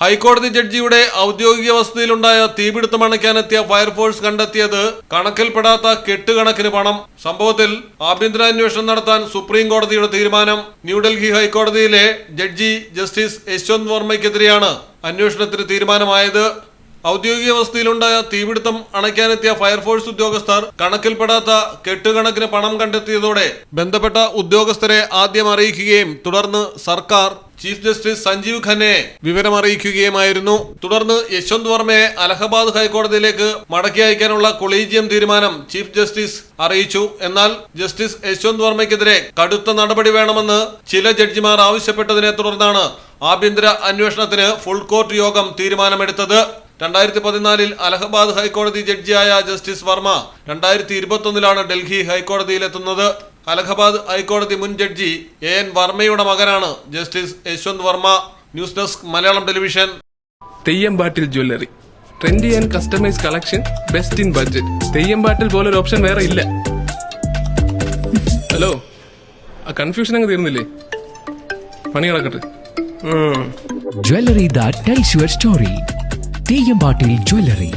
ഹൈക്കോടതി ജഡ്ജിയുടെ ഔദ്യോഗിക വസതിയിലുണ്ടായ തീപിടുത്തം അണയ്ക്കാനെത്തിയ ഫയർഫോഴ്സ് കണ്ടെത്തിയത് കണക്കിൽപ്പെടാത്ത കെട്ടുകണക്കിന് പണം. സംഭവത്തിൽ ആഭ്യന്തര അന്വേഷണം നടത്താൻ സുപ്രീം കോടതിയുടെ തീരുമാനം. ന്യൂഡൽഹി ഹൈക്കോടതിയിലെ ജഡ്ജി ജസ്റ്റിസ് യശ്വന്ത് വർമ്മയ്ക്കെതിരെയാണ് അന്വേഷണത്തിന് തീരുമാനമായത്. ഔദ്യോഗിക വസതിയിലുണ്ടായ തീപിടുത്തം അണയ്ക്കാനെത്തിയ ഫയർഫോഴ്സ് ഉദ്യോഗസ്ഥർ കണക്കിൽപ്പെടാത്ത കെട്ടുകണക്കിന് പണം കണ്ടെത്തിയതോടെ ബന്ധപ്പെട്ട ഉദ്യോഗസ്ഥരെ ആദ്യം അറിയിക്കുകയും തുടർന്ന് സർക്കാർ ചീഫ് ജസ്റ്റിസ് സഞ്ജീവ് ഖന്നെ വിവരം അറിയിക്കുകയുമായിരുന്നു തുടർന്ന് യശ്വന്ത് വർമ്മയെ അലഹബാദ് ഹൈക്കോടതിയിലേക്ക് മടക്കി അയക്കാനുള്ള കൊളീജിയം തീരുമാനം ചീഫ് ജസ്റ്റിസ് അറിയിച്ചു. എന്നാൽ ജസ്റ്റിസ് യശ്വന്ത് വർമ്മയ്ക്കെതിരെ കടുത്ത നടപടി വേണമെന്ന് ചില ജഡ്ജിമാർ ആവശ്യപ്പെട്ടതിനെ തുടർന്നാണ് ആഭ്യന്തര അന്വേഷണത്തിന് ഫുൾ കോർട്ട് യോഗം തീരുമാനമെടുത്തത്. രണ്ടായിരത്തി പതിനാലിൽ അലഹബാദ് ഹൈക്കോടതി ജഡ്ജിയായ ജസ്റ്റിസ് വർമ്മ രണ്ടായിരത്തി ഇരുപത്തൊന്നിലാണ് ഡൽഹി ഹൈക്കോടതിയിലെത്തുന്നത്. അലഹബാദ് ഹൈക്കോടതി മുൻ ജഡ്ജി എ എൻ വർമ്മയുടെ മകനാണ് justice Yashwant Varma news desk Malayalam television. Theyyampattil jewellery. Trendy and customise collection best in budget Theyyampattil പോലൊരു ഓപ്ഷൻ വേറെ ഇല്ല. ഹലോ? ആ കൺഫ്യൂഷൻ അങ്ങ് തീർന്നില്ലേ? പണി കിടക്കട്ടെ jewellery that tells your story. Teyambatil Jewelry.